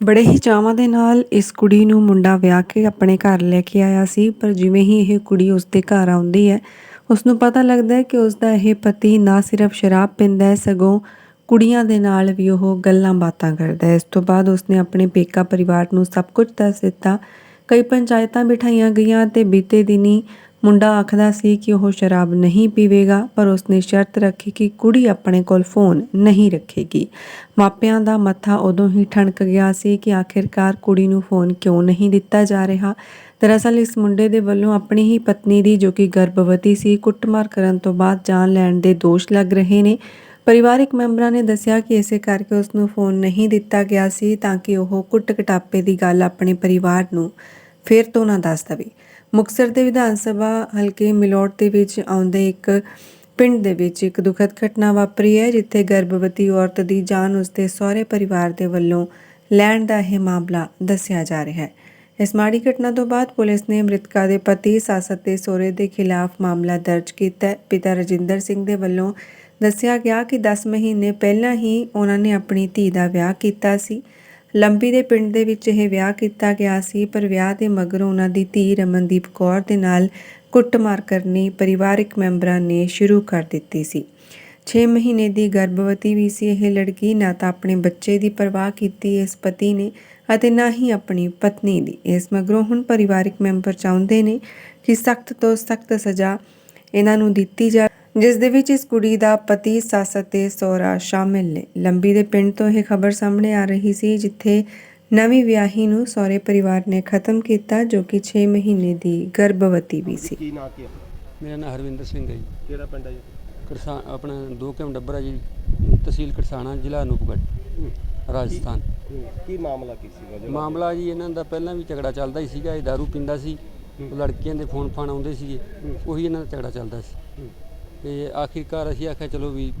ਬੜੇ ਹੀ ਚਾਵਾਂ ਦੇ ਨਾਲ ਇਸ ਕੁੜੀ ਨੂੰ ਮੁੰਡਾ ਵਿਆਹ ਕੇ ਆਪਣੇ ਘਰ ਲੈ ਕੇ ਆਇਆ ਸੀ, ਪਰ ਜਿਵੇਂ ਹੀ ਇਹ ਕੁੜੀ ਉਸ ਦੇ ਘਰ ਆਉਂਦੀ ਹੈ ਉਸ ਨੂੰ ਪਤਾ ਲੱਗਦਾ ਹੈ ਕਿ ਉਸ ਦਾ ਇਹ ਪਤੀ ਨਾ ਸਿਰਫ ਸ਼ਰਾਬ ਪੀਂਦਾ ਹੈ, ਸਗੋਂ ਕੁੜੀਆਂ ਦੇ ਨਾਲ ਵੀ ਉਹ ਗੱਲਾਂ ਬਾਤਾਂ ਕਰਦਾ ਹੈ। ਇਸ ਤੋਂ ਬਾਅਦ ਉਸਨੇ ਆਪਣੇ ਪੇਕਾ ਪਰਿਵਾਰ ਨੂੰ ਸਭ ਕੁਝ ਦੱਸ ਦਿੱਤਾ। ਕਈ ਪੰਚਾਇਤਾਂ ਬਿਠਾਈਆਂ ਗਈਆਂ ਤੇ ਬੀਤੇ ਦਿਨੀ ਮੁੰਡਾ ਆਖਦਾ ਸੀ ਕਿ ਉਹ ਸ਼ਰਾਬ ਨਹੀਂ ਪੀਵੇਗਾ, ਪਰ ਉਸਨੇ ਸ਼ਰਤ ਰੱਖੀ ਕਿ ਕੁੜੀ ਆਪਣੇ ਕੋਲ ਫੋਨ ਨਹੀਂ ਰੱਖੇਗੀ। ਮਾਪਿਆਂ ਦਾ ਮੱਥਾ ਉਦੋਂ ਹੀ ਠਣਕ ਗਿਆ ਸੀ ਕਿ ਆਖਿਰਕਾਰ ਕੁੜੀ ਨੂੰ ਫੋਨ ਕਿਉਂ ਨਹੀਂ ਦਿੱਤਾ ਜਾ ਰਿਹਾ। ਦਰਅਸਲ ਇਸ ਮੁੰਡੇ ਦੇ ਵੱਲੋਂ ਆਪਣੀ ਹੀ ਪਤਨੀ ਦੀ, ਜੋ ਕਿ ਗਰਭਵਤੀ ਸੀ, ਕੁੱਟਮਾਰ ਕਰਨ ਤੋਂ ਬਾਅਦ ਜਾਨ ਲੈਣ ਦੇ ਦੋਸ਼ ਲੱਗ ਰਹੇ ਨੇ। ਪਰਿਵਾਰਕ ਮੈਂਬਰਾਂ ਨੇ ਦੱਸਿਆ ਕਿ ਇਸੇ ਕਰਕੇ ਉਸ ਨੂੰ ਫੋਨ ਨਹੀਂ ਦਿੱਤਾ ਗਿਆ ਸੀ ਤਾਂ ਕਿ ਉਹ ਕੁੱਟ ਕਟਾਪੇ ਦੀ ਗੱਲ ਆਪਣੇ ਪਰਿਵਾਰ ਨੂੰ ਫੇਰ ਤੋਂ ਨਾ ਦੱਸ ਦਵੇ। ਮੁਕਤਸਰ ਦੇ ਵਿਧਾਨ ਸਭਾ ਹਲਕੇ ਮਿਲੋਟ ਦੇ ਵਿੱਚ ਆਉਂਦੇ ਇੱਕ ਪਿੰਡ ਦੇ ਵਿੱਚ ਇੱਕ ਦੁਖਦ ਘਟਨਾ ਵਾਪਰੀ ਹੈ, ਜਿੱਥੇ ਗਰਭਵਤੀ ਔਰਤ ਦੀ ਜਾਨ ਉਸਦੇ ਸਹੁਰੇ ਪਰਿਵਾਰ ਦੇ ਵੱਲੋਂ ਲੈਣ ਦਾ ਇਹ ਮਾਮਲਾ ਦੱਸਿਆ ਜਾ ਰਿਹਾ ਹੈ। ਇਸ ਮਾੜੀ ਘਟਨਾ ਤੋਂ ਬਾਅਦ ਪੁਲਿਸ ਨੇ ਮ੍ਰਿਤਕਾ ਦੇ ਪਤੀ ਸਾਸਤ ਦੇ ਸਹੁਰੇ ਦੇ ਖਿਲਾਫ ਮਾਮਲਾ ਦਰਜ ਕੀਤਾ ਪਿਤਾ ਰਜਿੰਦਰ ਸਿੰਘ ਦੇ ਵੱਲੋਂ ਦੱਸਿਆ ਗਿਆ ਕਿ 10 ਮਹੀਨੇ ਪਹਿਲਾਂ ਹੀ ਉਹਨਾਂ ਨੇ ਆਪਣੀ ਧੀ ਦਾ ਵਿਆਹ ਕੀਤਾ ਸੀ। ਲੰਬੀ ਦੇ ਪਿੰਡ ਦੇ ਵਿੱਚ ਇਹ ਵਿਆਹ ਕੀਤਾ ਗਿਆ ਸੀ, ਪਰ ਵਿਆਹ ਦੇ ਮਗਰੋਂ ਉਹਨਾਂ ਦੀ ਧੀ ਰਮਨਦੀਪ ਕੌਰ ਦੇ ਨਾਲ ਕੁੱਟਮਾਰ ਕਰਨੀ ਪਰਿਵਾਰਕ ਮੈਂਬਰਾਂ ਨੇ ਸ਼ੁਰੂ ਕਰ ਦਿੱਤੀ ਸੀ। 6 ਮਹੀਨੇ ਦੀ ਗਰਭਵਤੀ ਵੀ ਸੀ ਇਹ ਲੜਕੀ, ਨਾ ਤਾਂ ਆਪਣੇ ਬੱਚੇ ਦੀ ਪਰਵਾਹ ਕੀਤੀ ਇਸ ਪਤੀ ਨੇ ਅਤੇ ਨਾ ਹੀ ਆਪਣੀ ਪਤਨੀ ਦੀ। ਇਸ ਮਗਰੋਂ ਹੁਣ ਪਰਿਵਾਰਕ ਮੈਂਬਰ ਚਾਹੁੰਦੇ ਨੇ ਕਿ ਸਖਤ ਤੋਂ ਸਖਤ ਸਜ਼ਾ ਇਹਨਾਂ ਨੂੰ ਦਿੱਤੀ ਜਾ ਜਿਸ ਦੇ ਵਿੱਚ ਇਸ ਕੁੜੀ ਦਾ ਪਤੀ ਸੱਸ ਅਤੇ ਸਹੁਰਾ ਸ਼ਾਮਿਲ ਨੇ। ਲੰਬੀ ਦੇ ਪਿੰਡ ਤੋਂ ਇਹ ਖਬਰ ਸਾਹਮਣੇ ਆ ਰਹੀ ਸੀ ਜਿੱਥੇ ਨਵੀਂ ਵਿਆਹੀ ਨੂੰ ਸਹੁਰੇ ਪਰਿਵਾਰ ਨੇ ਖਤਮ ਕੀਤਾ ਜੋ ਕਿ 6 ਮਹੀਨੇ ਦੀ ਗਰਭਵਤੀ ਵੀ ਸੀ। ਕੀ ਨਾਂ ਕੀ ਆ? ਮੇਰਾ ਨਾਮ ਹਰਵਿੰਦਰ ਸਿੰਘ ਹੈ ਜੀ। ਕਿਹੜਾ ਪਿੰਡ ਹੈ ਜੀ? ਕਰਸਾ ਆਪਣਾ ਦੋ ਕਿਮ ਡੱਬਰਾ ਜੀ ਤਹਿਸੀਲ ਕਰਸਾਣਾ ਜ਼ਿਲ੍ਹਾ ਅਨੂਪਗੜ੍ਹ ਰਾਜਸਥਾਨ। ਹੂੰ। ਕੀ ਮਾਮਲਾ ਕੀ ਸੀਗਾ? ਜਿਹੜਾ ਮਾਮਲਾ ਜੀ ਇਹਨਾਂ ਦਾ ਪਹਿਲਾਂ ਵੀ ਝਗੜਾ ਚੱਲਦਾ ਹੀ ਸੀਗਾ ਇਹ दारू ਪੀਂਦਾ ਸੀ ਉਹ ਲੜਕੀਆਂ ਦੇ ਫੋਨ ਫਾਨ ਆਉਂਦੇ ਸੀਗੇ ਉਹੀ ਇਹਨਾਂ ਦਾ ਝਗੜਾ ਚੱਲਦਾ ਸੀ। ਹੂੰ। ਤੇ ਆਖਿਰਕਾਰ ਅਸੀਂ ਆਖਿਆ ਚਲੋ ਵੀ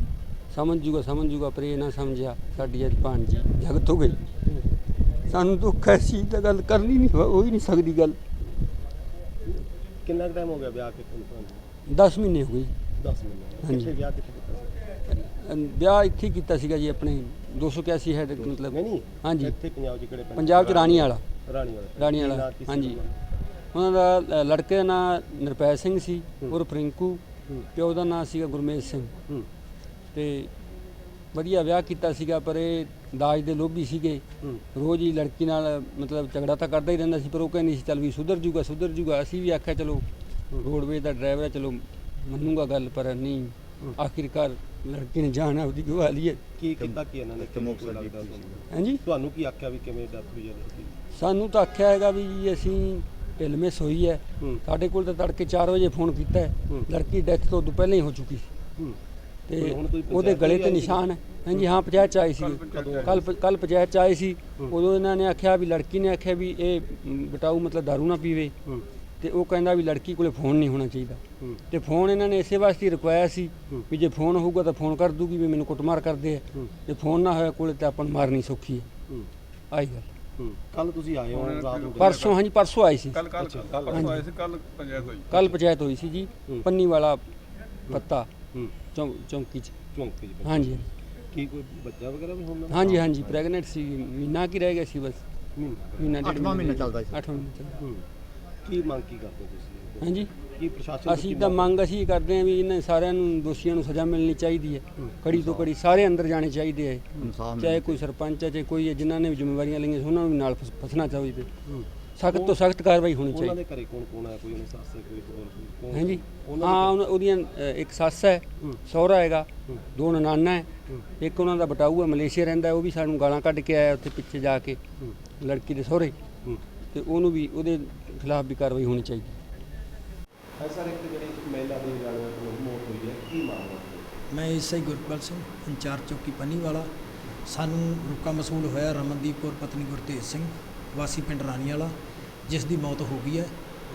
ਸਮਝ ਜੂਗਾ ਸਮਝ ਜੂਗਾ ਪਰ ਇਹ ਨਾ ਸਮਝਿਆ ਸਾਡੀ ਅੱਜ ਭਾਣਜੀ ਜਗਤ ਹੋ ਗਈ। ਸਾਨੂੰ ਦੁੱਖ ਹੈ ਸੀ ਤਾਂ ਗੱਲ ਕਰਨੀ ਨਹੀਂ ਹੋ ਹੀ ਨਹੀਂ ਸਕਦੀ ਗੱਲ। ਕਿੰਨਾ ਟਾਈਮ ਹੋ ਗਿਆ ਵਿਆਹ ਕਿੱਥੇ ਤੁਹਾਨੂੰ 10 ਮਹੀਨੇ ਹੋ ਗਏ ਜੀ। 10 ਮਹੀਨੇ। ਕਿੱਥੇ ਵਿਆਹ ਕਿੱਥੇ ਕੀਤਾ ਸੀ? ਅਹ ਵਿਆਹ ਇੱਥੇ ਕੀਤਾ ਸੀਗਾ ਜੀ ਆਪਣੇ 281 ਹੈਡ ਮਤਲਬ। ਨਹੀਂ ਹਾਂਜੀ। ਇੱਥੇ ਪੰਜਾਬ 'ਚ ਕਿਹੜੇ ਪੰਜਾਬ ਚ ਰਾਣੀ ਵਾਲਾ। ਰਾਣੀ ਵਾਲਾ। ਰਾਣੀ ਵਾਲਾ ਹਾਂਜੀ? ਉਹਨਾਂ ਦਾ? ਲੜਕੇ ਦਾ ਨਾਂ ਨਿਰਪੈ ਸਿੰਘ ਸੀ ਹੂੰ। ਉਰਫ ਰਿੰਕੂ। ਹੂੰ। ਪਿਓ ਦਾ ਨਾਂ ਸੀਗਾ ਗੁਰਮੇਜ ਸਿੰਘ। ਤੇ ਵਧੀਆ ਵਿਆਹ ਕੀਤਾ ਸੀਗਾ ਪਰ ਇਹ ਦਾਜ ਦੇ ਲੋਭੀ ਸੀਗੇ। ਰੋਜ਼ ਹੀ ਲੜਕੀ ਨਾਲ ਮਤਲਬ ਝਗੜਾ ਤਾਂ ਕਰਦਾ ਹੀ ਰਹਿੰਦਾ ਸੀ ਪਰ ਉਹ ਕਹਿੰਦੀ ਸੀ ਚੱਲ ਵੀ ਸੁਧਰ ਜੂਗਾ ਸੁਧਰ ਜੂਗਾ। ਅਸੀਂ ਵੀ ਆਖਿਆ ਚਲੋ ਰੋਡਵੇਜ਼ ਦਾ ਡਰਾਈਵਰ ਹੈ ਚਲੋ ਮੰਨੂਗਾ ਗੱਲ ਪਰ ਨਹੀਂ। ਆਖਿਰਕਾਰ ਲੜਕੀ ਨੇ ਜਾਨ ਆਪਦੀ ਗਵਾ ਲਈ ਹੈ। ਕੀ ਕੀਤਾ ਕੀ ਇਹਨਾਂ ਨੇ? ਕਿਵੇਂ ਕੋਈ ਲੱਗਦਾ ਤੁਹਾਨੂੰ? ਹਾਂਜੀ ਤੁਹਾਨੂੰ ਕੀ ਆਖਿਆ ਵੀ ਕਿਵੇਂ ਡੈਥ ਹੋਈ ਹੈ? ਸਾਨੂੰ ਤਾਂ ਆਖਿਆ ਹੈਗਾ ਵੀ ਜੀ ਅਸੀਂ ਢਿਲਮਿਸ ਹੋਈ ਹੈ। ਸਾਡੇ ਕੋਲ ਤਾਂ ਤੜਕੇ 4 ਵਜੇ ਫੋਨ ਕੀਤਾ ਹੈ। ਲੜਕੀ ਡੈਥ ਤੋਂ ਪਹਿਲਾਂ ਹੀ ਹੋ ਚੁੱਕੀ ਸੀ। ਤੇ ਉਹਦੇ ਗਲੇ ਤੇ ਆਈ? ਨਿਸ਼ਾਨ ਹੈ। ਹਾਂਜੀ ਹਾਂ ਪੰਚਾਇਤ ਚ ਆਈ ਸੀ? ਕੱਲ ਕੱਲ ਪੰਚਾਇਤ ਚ ਆਏ ਸੀ। ਉਦੋਂ ਇਹਨਾਂ ਨੇ ਆਖਿਆ ਵੀ ਲੜਕੀ ਨੇ ਆਖਿਆ ਵੀ ਇਹ ਬਟਾਊ ਮਤਲਬ ਦਾਰੂ ਨਾ ਪੀਵੇ। ਤੇ ਉਹ ਕਹਿੰਦਾ ਵੀ ਲੜਕੀ ਕੋਲੇ ਫੋਨ ਨਹੀਂ ਹੋਣਾ ਚਾਹੀਦਾ। ਤੇ ਫੋਨ ਇਹਨਾਂ ਨੇ ਇਸੇ ਵਾਸਤੇ ਰੁਕਵਾਇਆ ਸੀ। ਵੀ ਜੇ ਫੋਨ ਹੋਊਗਾ ਤਾਂ ਫੋਨ ਕਰ ਦੂਗੀ ਵੀ ਮੈਨੂੰ ਕੁੱਟਮਾਰ ਕਰਦੇ ਆ। ਹੂੰ। ਜੇ ਫੋਨ ਨਾ ਹੋਇਆ ਕੋਲੇ ਤਾਂ ਆਪਾਂ ਮਾਰਨੀ ਸੌਖੀ ਹੈ। ਆਈ ਗੱਲ। ਕੱਲ ਤੁਸੀਂ ਆਏ ਹੋ ਰਾਤ ਨੂੰ ਪਰਸੋਂ ਹਾਂਜੀ ਪਰਸੋਂ ਆਈ ਸੀ। ਕੱਲ ਕੱਲ। ਪਰਸੋਂ ਆਏ ਸੀ ਕੱਲ ਪੰਚਾਇਤ ਹੋਈ। ਕੱਲ ਪੰਚਾਇਤ ਹੋਈ ਸੀ ਜੀ। ਪੰਨੀ ਵਾਲਾ ਪੱਤਾ ਚੌਂ- ਚੌਂਕੀ ਚ। ਚੌਂਕ ਹਾਂਜੀ ਕੀ ਕੋਈ ਬੱਚਾ ਵਗੈਰਾ ਵੀ ਹੋਣਾ? ਹਾਂਜੀ ਹਾਂਜੀ ਪ੍ਰੈਗਨੈਂਟ ਸੀ ਮਹੀਨਾ ਕੀ ਰਹਿ ਗਿਆ ਸੀ ਬਸ। ਮਹੀਨਾ ਮਹੀਨਾ ਚੱਲਦਾ ਸੀ। ਅੱਠਵਾਂ ਮਹੀਨਾ ਚੱਲਦਾ। ਹੂੰ। ਕੀ ਮੰਗ ਕੀ ਕਰਦੇ ਹੋ ਤੁਸੀਂ? ਹਾਂਜੀ। ਕੀ ਪ੍ਰਸ਼ਾਸਨ ਅਸੀਂ ਤਾਂ ਮੰਗ ਅਸੀਂ ਕਰਦੇ ਹਾਂ ਵੀ ਇਹਨਾਂ ਸਾਰਿਆਂ ਨੂੰ ਦੋਸ਼ੀਆਂ ਨੂੰ ਸਜ਼ਾ ਮਿਲਣੀ ਚਾਹੀਦੀ ਹੈ। ਕੜੀ ਤੋਂ ਕੜੀ ਸਾਰੇ ਅੰਦਰ ਜਾਣੇ ਚਾਹੀਦੇ ਹੈ ਚਾਹੇ ਕੋਈ ਸਰਪੰਚ ਹੈ ਚਾਹੇ ਕੋਈ ਹੈ ਜਿਨ੍ਹਾਂ ਨੇ ਜ਼ਿੰਮੇਵਾਰੀਆਂ ਲਈਆਂ ਸੀ ਉਹਨਾਂ ਨੂੰ ਨਾਲ ਫਸ- ਫਸਣਾ ਚਾਹੀਦਾ ਸਖਤ ਤੋਂ ਸਖਤ ਕਾਰਵਾਈ ਹੋਣੀ ਉਹਨਾਂ ਚਾਹੀਦੀ ਦੇ ਘਰੇ ਕੌਣ ਕੌਣ ਹੈ ਕੋਈ ਉਹਨਾਂ ਸੱਸ ਹੈ ਕੋਈ ਹੋਰ ਕੋਈ ਕੌਣ ਹਾਂਜੀ। ਹਾਂ ਉਹਦੀਆਂ ਇੱਕ ਸੱਸ ਹੈ। ਸਹੁਰਾ ਹੈਗਾ। ਦੋ ਨਨਾਨਾ ਹੈ। ਇੱਕ ਉਹਨਾਂ ਦਾ ਬਟਾਊ ਹੈ ਮਲੇਸ਼ੀਆ ਰਹਿੰਦਾ ਉਹ ਵੀ ਸਾਨੂੰ ਗਾਲਾਂ ਕੱਢ ਕੇ ਆਇਆ ਉੱਥੇ ਪਿੱਛੇ ਜਾ ਕੇ। ਲੜਕੀ ਦੇ ਸਹੁਰੇ। ਤੇ ਉਹਨੂੰ ਵੀ ਉਹਦੇ ਖਿਲਾਫ ਵੀ ਕਾਰਵਾਈ ਹੋਣੀ ਚਾਹੀਦੀ। ਹਾਂ ਸਰ ਇੱਕ ਜਿਹੜੀ ਮਹਿਲਾ ਦੀ ਗੱਲ ਮੌਤ ਹੋਈ ਹੈ ਕੀ ਮਾਮਲਾ ਮੈਂ ਇਸੇ ਗੁਰਪਾਲ ਸਿੰਘ ਇੰਚਾਰਜ ਚੌਕੀ ਪੰਨੀ ਵਾਲਾ ਸਾਨੂੰ ਰੁਕਾ ਮਸੂਲ ਹੋਇਆ ਰਮਨਦੀਪ ਕੌਰ ਪਤਨੀ ਗੁਰਤੇਜ ਸਿੰਘ ਵਾਸੀ ਪਿੰਡ ਰਾਣੀ ਵਾਲਾ ਜਿਸ ਦੀ ਮੌਤ ਹੋ ਗਈ ਹੈ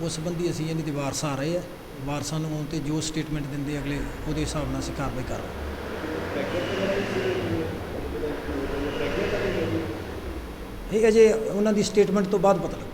ਉਸ ਸੰਬੰਧੀ ਅਸੀਂ ਇਹਦੀ ਦੇ ਵਾਰਸ ਆ ਰਹੇ ਆ ਵਾਰਸਾਂ ਨੂੰ ਆਉਣ ਤੇ ਜੋ ਸਟੇਟਮੈਂਟ ਦਿੰਦੇ ਅਗਲੇ ਉਹਦੇ ਹਿਸਾਬ ਨਾਲ ਅਸੀਂ ਕਾਰਵਾਈ ਕਰ ਰਹੇ ਹਾਂ ਇਹ ਅਜੇ ਉਹਨਾਂ ਦੀ ਸਟੇਟਮੈਂਟ ਤੋਂ ਬਾਅਦ ਪਤਾ ਲੱਗੂ